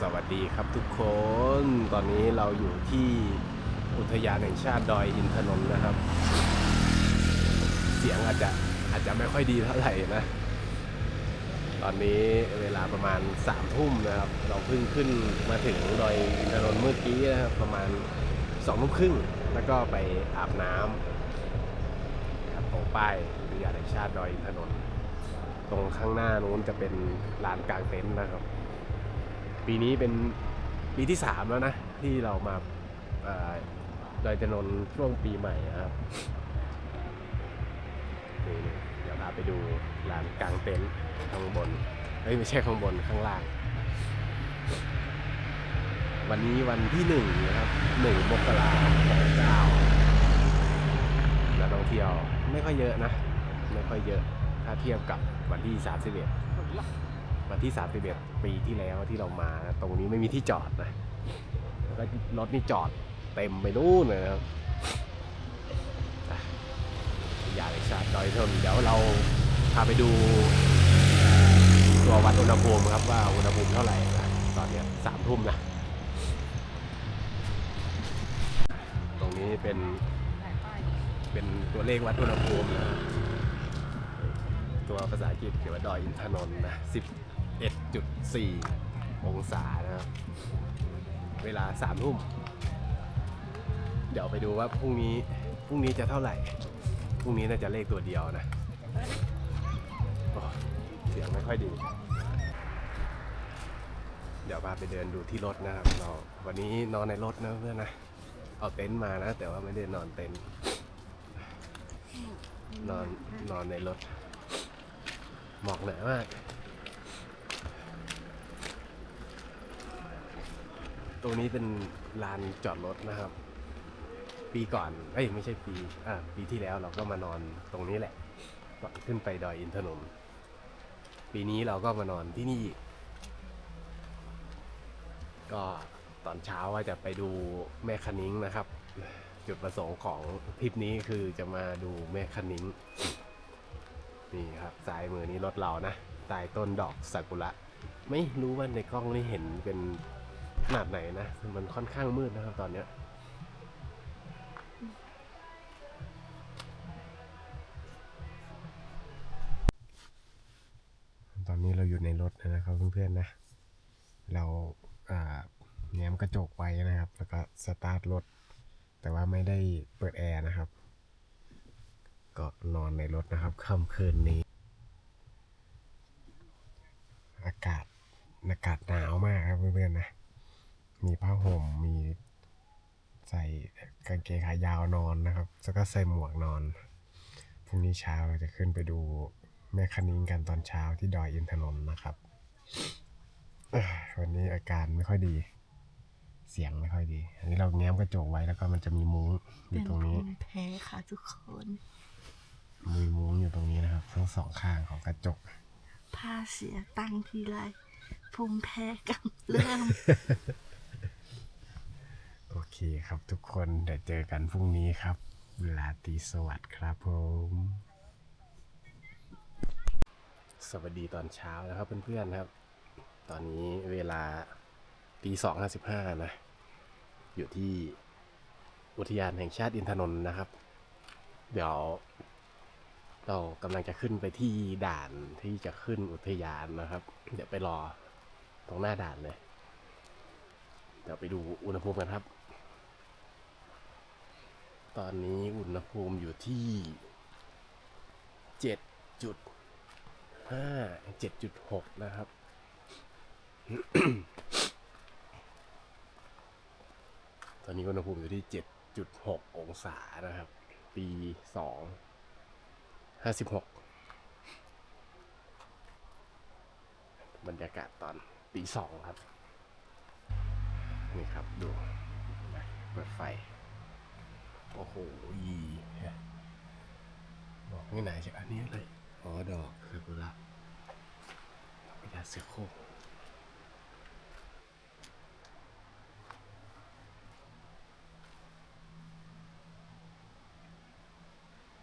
สวัสดีครับทุกคน ตอนนี้เราอยู่ที่อุทยานแห่งชาติดอยอินทนนท์นะครับ เสียงอาจจะอาจจะไม่ค่อยดีเท่าไหร่นะ ตอนนี้เวลาประมาณสามทุ่มนะครับ เราเพิ่งขึ้นมาถึงดอยอินทนนท์เมื่อกี้นะครับประมาณสองทุ่มครึ่งแล้วก็ไปอาบน้ำครับตรงป้ายอุทยานแห่งชาติดอยอินทนนท์ตรงข้างหน้านู้นจะเป็นลานกลางเต็นท์นะครับ ปีนี้เป็นปีที่สามแล้วนะ ที่เรามาเอ่อดอยอินนท์ช่วงปีใหม่นะครับนี่เดี๋ยวพาไปดูลานกลางเต็นท์ข้างบนเอ้ยไม่ใช่ข้างบนข้างล่าง วันนี้วันที่หนึ่งนะครับหนึ่งมกราคมสองเก้านักท่องเที่ยวไม่ค่อยเยอะนะ ไม่ค่อยเยอะ ถ้าเทียบกับวันที่31 วันที่ 31 ปีที่แล้วที่เรามาตรงนี้ไม่มีที่จอดนะแล้วก็รถนี่จอดเต็มไปนู่นเลยนะครับอะอย่าเลยชาติดอยทนเดี๋ยวเราพาไปดูตัววัดอุณหภูมิครับว่าอุณหภูมิเท่าไหร่นะตอนนี้สามทุ่มนะ ตรงนี้เป็นเป็นตัวเลขวัดอุณหภูมินะตัวภาษาอังกฤษเขียนว่าดอยอินทนนท์นะ10 11.4 องศานะครับ เวลาสามทุ่ม เดี๋ยวไปดูว่าพรุ่งนี้ พรุ่งนี้จะเท่าไหร่ พรุ่งนี้น่าจะเลขตัวเดียวนะ เสียงไม่ค่อยดี เดี๋ยวพาไปเดินดูที่รถนะครับเราวันนี้นอนในรถนะเพื่อนนะ เอาเต็นท์มานะ แต่ว่าไม่ได้นอนเต็นท์ นอนนอนในรถหมอกหนามา ตรงนี้เป็นลานจอดรถนะครับ ปีก่อน เอ้ยไม่ใช่ปีอ่าปีที่แล้วเราก็มานอนตรงนี้แหละก่อนขึ้นไปดอยอินทนนท์ปีนี้เราก็มานอนที่นี่อีกก็ตอนเช้าว่าจะไปดูแม่คันิ้งนะครับ จุดประสงค์ของทริปนี้คือจะมาดูแม่คันิ้งนี่ครับซ้ายมือนี้รถเรานะใต้ต้นดอกซากุระ ไม่รู้ว่าในกล้องนี่เห็นเป็น นาดไหนนะ มันค่อนข้างมืดนะครับตอนเนี้ยตอนนี้เราอยู่ในรถนะครับเพื่อนๆนะ เราอ่าแง้มกระจกไว้นะครับ แล้วก็สตาร์ทรถ แต่ว่าไม่ได้เปิดแอร์นะครับ ก็นอนในรถนะครับค่ำคืนนี้ อากาศอากาศหนาวมากครับเพื่อนๆนะ มีผ้าห่มมีใส่กางเกงขายาวนอนนะครับ แล้วก็ใส่หมวกนอน พรุ่งนี้เช้าเราจะขึ้นไปดูแม่คันิ้งกันตอนเช้าที่ดอยอินทนนท์นะครับเอ้อวันนี้อาการไม่ค่อยดี เสียงไม่ค่อยดี อันนี้เราแง้มกระจกไว้แล้วก็มันจะมีมุ้งอเป็ยู่นตรงภูนี้มิแพ้ค่ะทุกคนมีมุ้งอยู่ตรงนี้นะครับ ทั้งสองข้างของกระจก ผ้าเสียตังค์ทีไรภูมิแพ้กันเริ่ม โอเคครับทุกคนเดี๋ยวเจอกันพรุ่งนี้ครับ เวลาตีสวัสดิ์ครับผมสวัสดีตอนเช้านะครับเพื่อนๆครับ ตอนนี้เวลาตีสองห้าสิบห้านะ อยู่ที่อุทยานแห่งชาติอินทนนท์นะครับ เดี๋ยว เรากำลังจะขึ้นไปที่ด่านที่จะขึ้นอุทยานนะครับ เดี๋ยวไปรอตรงหน้าด่านเลย เดี๋ยวไปดูอุณหภูมิกันครับ ตอนนี้อุณหภูมิอยู่ที่เจ็ดจุดห้าเจ็ดจุดหกนะครับ ตอนนี้อุณหภูมิอยู่ที่เจ็ดจุดหกองศานะครับ ปีสองห้าสิบหกบรรยากาศตอนตีสองครับ นี่ครับ ดูเปิดไฟ โอ้โหยีบอกไม่ไหนจากอันนี้เลยอ๋อดอกซากุระพญาเสือโคร่ง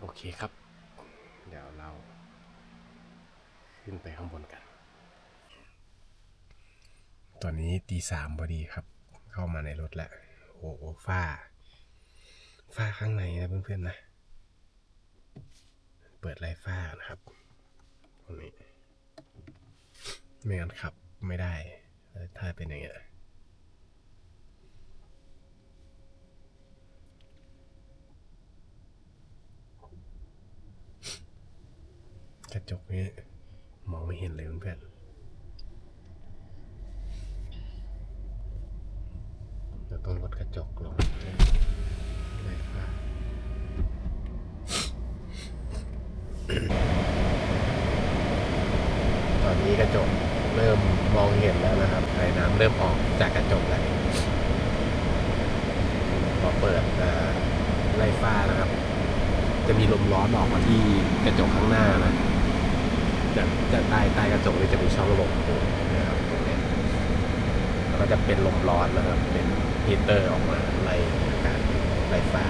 โอเคครับ เดี๋ยวเรา ขึ้นไปข้างบนกัน ตอนนี้ตีสามพอดีครับ เข้ามาในรถแล้ว โอ้โหฝ้า ฝ้าข้างในนะเพื่อนๆนะ เปิดไล่ฝ้านะครับตรงนี้ไม่งั้นขับไม่ได้ ถ้าเป็นอย่างเงี้ยกระจกนี้มองไม่เห็นเลยเพื่อนๆเราต้องลดกระจกลงได้ค่ะตอนนี้กระจกเริ่มมองเห็นแล้วนะครับไอ้น้ำเริ่มออกจากกระจกแล้วพอเปิดเอ่อไล่ฟ้านะครับ จะมีลมร้อนออกมา ที่กระจกข้างหน้านะจะจะใต้ใต้กระจกนี่จะมีช่องลมนะครับตรงนี้แล้วก็จะเป็นลมร้อนนะครับ เป็นฮีเตอร์ออกมาไล่อากาศไล่ฟ้า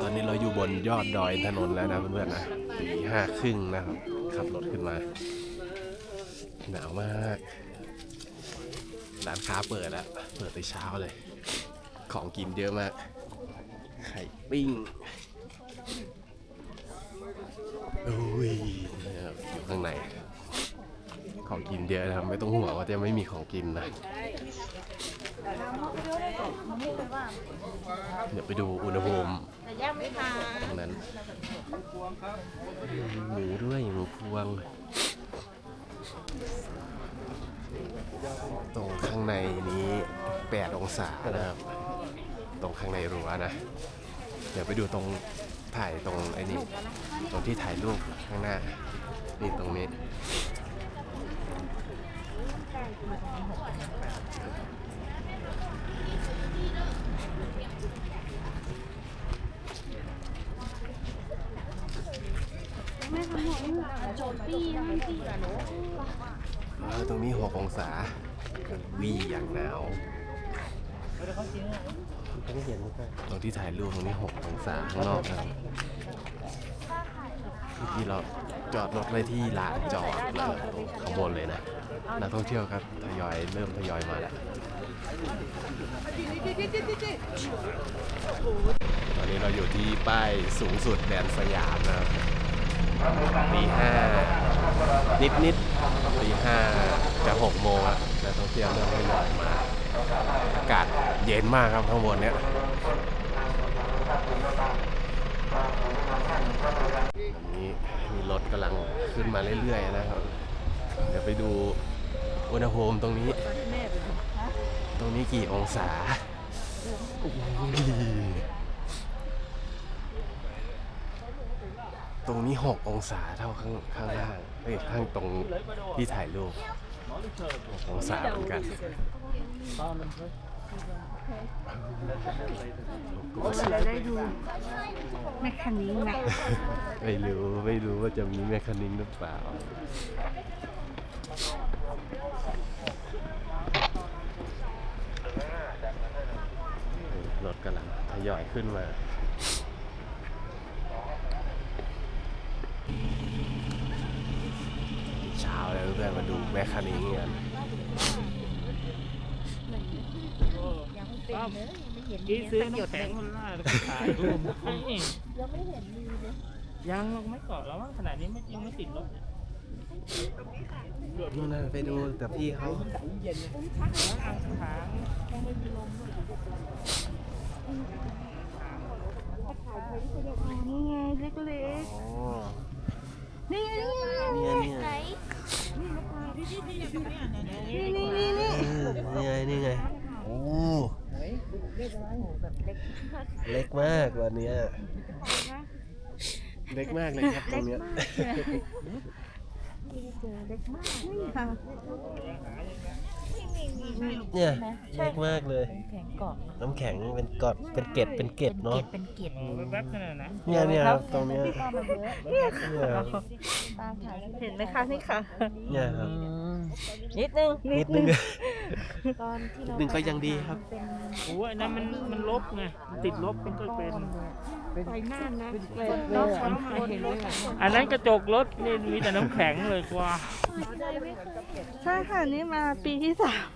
ตอนนี้เราอยู่บนยอดดอยถนนแล้วนะเพื่อนๆนะตีห้าครึ่งนะครับ ขับรถขึ้นมา หนาวมาก ร้านค้าเปิดแล้ว เปิดแต่เช้าเลย ของกินเยอะมาก ไข่ปิ้งอุ้ยนะครับอยู่ข้างในของกินเยอะนะครับไม่ต้องห่วงว่าจะไม่มีของกินนะ เดี๋ยวไปดูอุณหภูมิตรงนั้นหมูด้วยหมูพวง ตรงข้างในนี้ 8 องศานะครับ ตรงข้างในรั้วนะ เดี๋ยวไปดูตรงถ่ายตรงไอ้นี่ตรงที่ถ่ายรูปข้างหน้า นี่ตรงนี้ตรงนี้6องศาวีอย่างหนาว ตรงที่ถ่ายรูปตรงนี้6องศาข้างนอกนะครับเมื่อกี้เราจอดรถไว้ที่ลานจอดแล้วตรงข้างบนเลยนะนักท่องเที่ยวครับทยอยเริ่มทยอยมาแล้วตอนนี้เราอยู่ที่ป้ายสูงสุดแดนสยามนะครับตีห้านิดนิดๆตีห้าจะหกโมงแล้วนักท่องเที่ยวเริ่มทยอยมา อากาศเย็นมากครับข้างบนเนี้ยนี้มีรถกำลังขึ้นมาเรื่อยๆนะครับ เดี๋ยวไปดูอุณหภูมิตรงนี้ ตรงนี้กี่องศาอุ้ยตรงนี้ 6 องศาเท่าข้างข้างล่างเอ้ยข้างตรงที่ถ่ายรูป 6องศาเหมือนกันเราได้ดูแมคคานิกนะไม่รู้ไม่รู้ว่าจะมีแมคคานิงหรือเปล่ารถกำลังทยอยขึ้นมาเช้าแล้วเพื่อน มาดูแมคคานิงกันกี้ซื้อน้ำแข็งคนล่าแล้วก็ขายรวมยังไม่เห็นมีเลยยังเราไม่เกาะแล้วว่าขนาดนี้ไม่ยังไม่ติดรถเนี่ยนู่นน่ะไปดูแต่พี่เขาอ่างขางต้องไม่มีลมด้วยนี่ไงเล็กอ๋อๆนี่ไงเนี่ยเนี่ยนี่ นี่นี่นี่เออนี่ไงนี่ไงโอ้เล็กมากวันเนี้ยเล็กมากเลยครับตรงเนี้ยนี่ค่ะ เนี่ยเล็กมากเลย แข็งเกาะน้ำแข็งเป็นกอดเป็นเกล็ดเป็นเกล็ดเนาะเป็นเกล็ดแป๊บๆนั่นน่ะนะเนี่ยเนี่ยครับตรงเนี้ยเข้ามาเยอะเนี่ยครับตามถ่ายเห็นไหมคะนี่ค่ะเนี่ยครับนิดนึงนิดนึงตอนที่เรานิดนึงก็ยังดีครับเป็นโอ้ยอันนั้นมันมันลบไงมันติดลบเป็นก็เป็นเป็น ไปน่านนะน้องเขามาเห็นเลยอันนั้นกระจกรถนี่มีแต่น้ำแข็งเลยกว่า ใช่ค่ะนี่มาปีที่สาม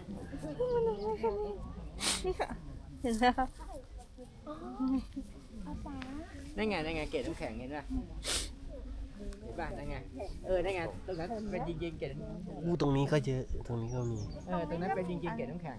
นี่ค่ะ เห็นแล้วนั่นไงนั่นไงเกล็ดน้ำแข็งเห็นป่ะเห็นป่ะนั่นไง เออ นั่นไง ตรงนั้นเป็นยิงยิงๆเกล็ดน้ำอู้ตรงนี้ก็เยอะ ตรงนี้ก็มี เออ ตรงนั้นเป็นยิงยิงๆเกล็ดน้ำแข็ง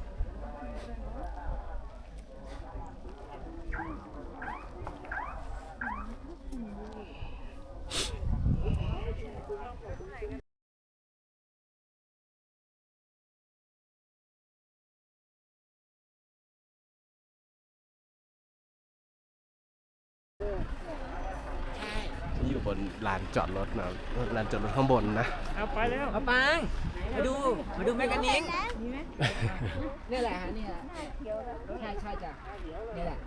อยู่บนลานจอดรถนะลานจอดรถข้างบนนะ เอาไปแล้วเอาปังมาดู มาดูแมกกานิงนี่แหละฮะนี่แหละใช่ใช่จ้ะนี่แหละ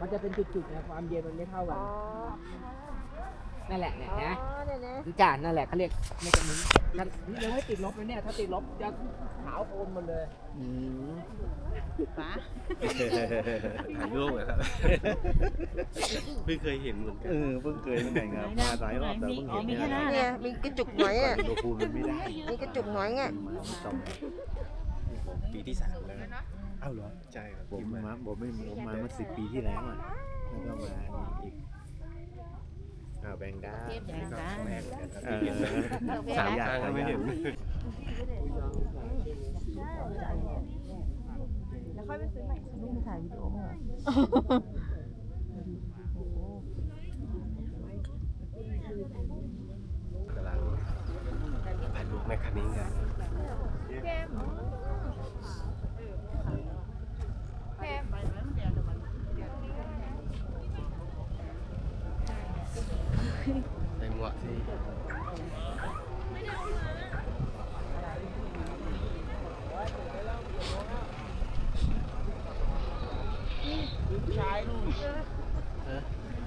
มันจะเป็นจุดๆนะความเย็นมันไม่เท่ากัน นั่นแหละเนี่ยนะดูจานนั่นแหละเขาเรียกแมกกานิงถ้ายังไม่ติดลบเลยเนี่ย ถ้าติดลบจะขาวโอนหมดเลยถ่ายรูปเหรอครับไม่เคยเห็นเหมือนกันเออเพิ่งเคยเหมือนกันครับมาหลายรอบแต่เพิ่งเห็นเนี่ยนะเนี่ยมีกระจุกหน่อยอะอุณหภูมิมันไม่ได้มีกระจุกหน่อยอะต้องปีที่สามแล้วนะอ้าวเหรอใช่ครับผมมาผมไม่ผมมาเมื่อสิบปีที่แล้วอะแล้วก็มาอีก อ่าแบงด้าแม่เหมือนกันครับเออสามครั้งก็ไม่เห็นกำลังถ่ายรูปแมคคานิงกันเต็มหมวกสิ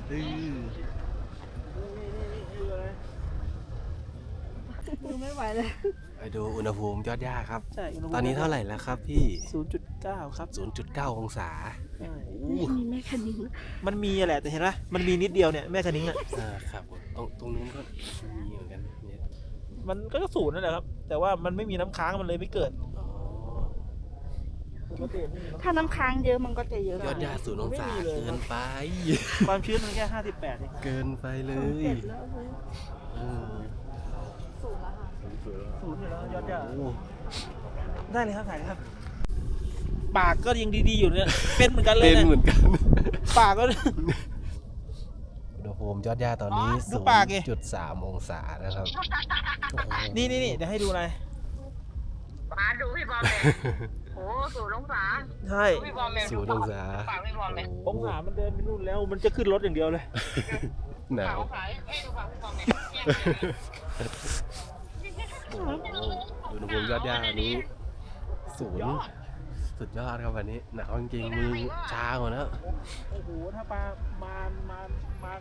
ดื้อ ดูไม่ไหวเลย ไปดูอุ ณหภูมิยอดย่าครับ ใช่อุณหภูมิตอนนี้เท่าไหร่แล้วครับพี่ 0.9 ครับ0.9 องศาใช่มีแม่คันิงมันมีอะแหละแต่เห็นไหมมันมีนิดเดียวเนี่ยแม่คันิ้งอะ อ่าครับผมตรงตรงนู้นก็มีเหมือนกันเนี่ยมันก็ศูนย์นั่นแหละครับ แต่ว่ามันไม่มีน้ำค้างมันเลยไม่เกิดอ๋อปกติไม่มีน้ถ้าน้ำค้างเยอะมันก็จะเยอะยอดยาศูนย์องศาเกินไปำความชื้นมันแค่ 58เองเกินไปเลยเออ ศูนย์อยู่แล้วยอดยาโอ้ได้เลยครับถ่ายเลยครับ ปากก็ยังดีๆอยู่เนี่ยเป็นเหมือนกันเลยเป็นเนี่ยเหมือนกัน ปากก็ อุณหภูมิยอดยาตอนนี้ดูปากดิ0.3องศานะครับโอ้โหนี่นี่นี่เดี๋ยวให้ดูอะไรมาดูพี่บอมเลยโอ้สูงองศาใช่ดูพี่บอมเลยศูนย์องศาปากพี่บอมเลยองศามันเดินไปนู่นแล้วมันจะขึ้นรถอย่างเดียวเลย หนาปากว องศาเอ้ยดูปากพี่บอมเลย โอ้โหอุณหภูมิยอดยาอันนี้ศูนย์สุดยอดครับวันนี้หนาวจริงๆมือชาหมดแล้วโอ้โห ถ้าปลามา มา มา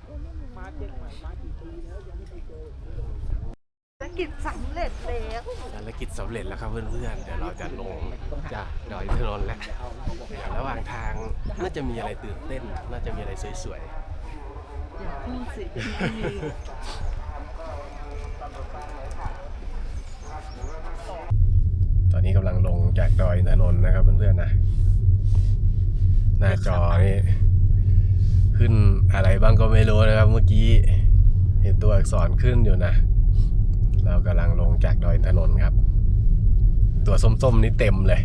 มาเชียงใหม่มากี่ปีแล้วยังไม่เคยเจอภารกิจสำเร็จแล้วภารกิจสำเร็จแล้วครับเพื่อนๆ เดี๋ยวเราจะลงจากดอยอินทนนท์แล้วเดี๋ยวระหว่างทางน่าจะมีอะไรตื่นเต้น น่าจะมีอะไรสวยพูดสิมี ๆ ตอนนี้กำลังลงจากดอยนนนท์นะครับเพื่อนๆนะ หน้าจอนี่ขึ้นอะไรบ้างก็ไม่รู้นะครับ เมื่อกี้ เห็นตัวอักษรขึ้นอยู่นะ เรากำลังลงจากดอยถนนนท์ครับ ตัวส้มๆนี่เต็มเลย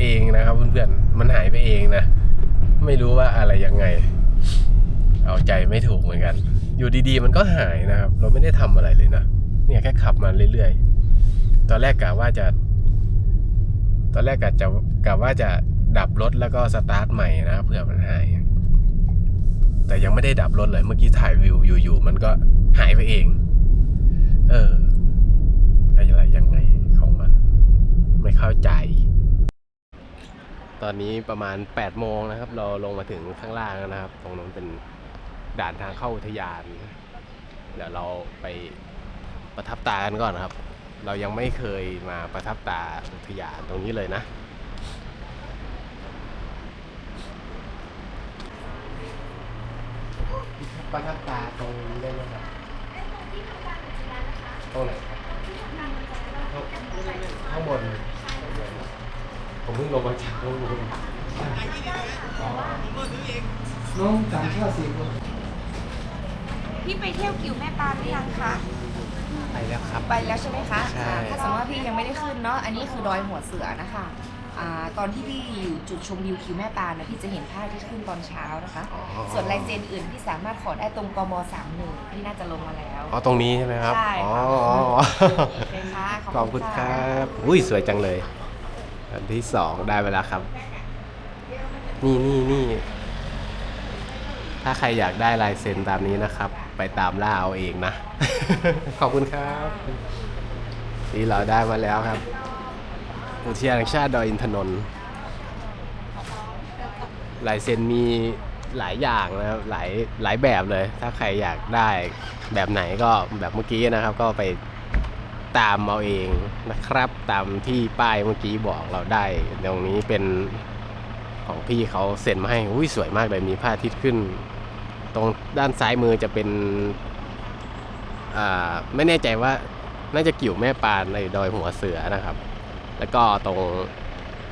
เองนะครับเพื่อนๆมันหายไปเองนะ ไม่รู้ว่าอะไรยังไง เอาใจไม่ถูกเหมือนกัน อยู่ดีๆ มันก็หายนะครับ เราไม่ได้ทำอะไรเลยนะเนี่ยแค่ขับมาเรื่อยๆ ตอนแรกกะว่าจะ ตอนแรกกะจะกะว่าจะดับรถแล้วก็สตาร์ทใหม่นะเผื่อมันหาย แต่ยังไม่ได้ดับรถเลยเมื่อกี้ถ่ายวิวอยู่ๆมันก็หายไปเอง เอออะไรยังไงของมัน ไม่เข้าใจ ตอนนี้ประมาณ 8 โมงนะครับ เราลงมาถึงข้างล่างแล้วนะครับ ตรงนั้นเป็นด่านทางเข้าอุทยาน เดี๋ยวเราไปประทับตากันก่อนนะครับ เรายังไม่เคยมาประทับตาอุทยานตรงนี้เลยนะ ประทับตาตรงนี้ได้ไหมครับตรงไหนครับข้างบน ผมเพิ่งลงมาจากข้างบนน้องจำชาติสิคนพี่ไปเที่ยวกิวแม่ปลาหรือยังคะ ไปแล้วครับ ไปแล้วใช่ไหมคะใช่ อ่าถ้าสมมติว่าพี่ยังไม่ได้ขึ้นเนาะ อันนี้คือดอยหัวเสือนะคะอ่าตอนที่พี่อยู่จุดชมวิวกิวแม่ปลานะพี่จะเห็นภาพที่ขึ้นตอนเช้านะคะ อ๋อส่วนลายเซ็นอื่นพี่สามารถขอได้ตรงกมสามหนึ่งพี่น่าจะลงมาแล้ว อ๋อตรงนี้ใช่ไหมครับใช่อ๋อค่ะอ๋ออ๋อโอเคค่ะขอบคุณครับ อุ้ยสวยจังเลย อันที่สองได้ไปแล้วครับ นี่นี่นี่ถ้าใครอยากได้ลายเซ็นตามนี้นะครับ ไปตามล่าเอาเองนะ ขอบคุณครับนี่เราได้มาแล้วครับ อุทยานแห่งชาติดอยอินทนนท์ลายเซ็นมีหลายอย่างนะครับหลายหลายแบบเลย ถ้าใครอยากได้แบบไหนก็แบบเมื่อกี้นะครับ ก็ไป ตามเอาเองนะครับ ตามที่ป้ายเมื่อกี้บอกเราได้ ตรงนี้เป็นของพี่เขาเซ็นมาให้อุ้ยสวยมากเลยมีพระอาทิตย์ขึ้น ตรงด้านซ้ายมือจะเป็นอ่าไม่แน่ใจว่าน่าจะกิ่วแม่ปานในดอยหัวเสือนะครับ แล้วก็ตรง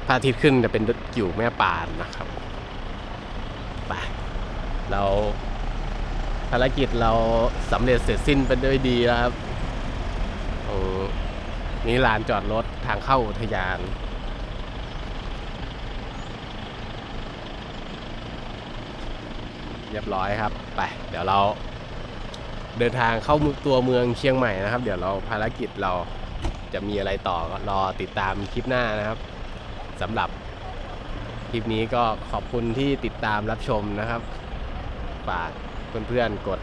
พระอาทิตย์ขึ้นจะเป็นกิ่วแม่ปานนะครับไปเราภารกิจเราสำเร็จเสร็จสิ้นไปด้วยดีแล้วครับ ตรงนี้ลานจอดรถทางเข้าอุทยาน เรียบร้อยครับ ไป เดี๋ยวเราเดินทางเข้าตัวเมืองเชียงใหม่นะครับ เดี๋ยวเราภารกิจเราจะมีอะไรต่อรอติดตามคลิปหน้านะครับสำหรับคลิปนี้ก็ขอบคุณที่ติดตามรับชมนะครับ ฝากเพื่อนๆกด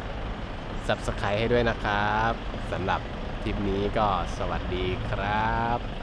Subscribe ให้ด้วยนะครับสำหรับ ลิปนี้ก็สวัสดีครับ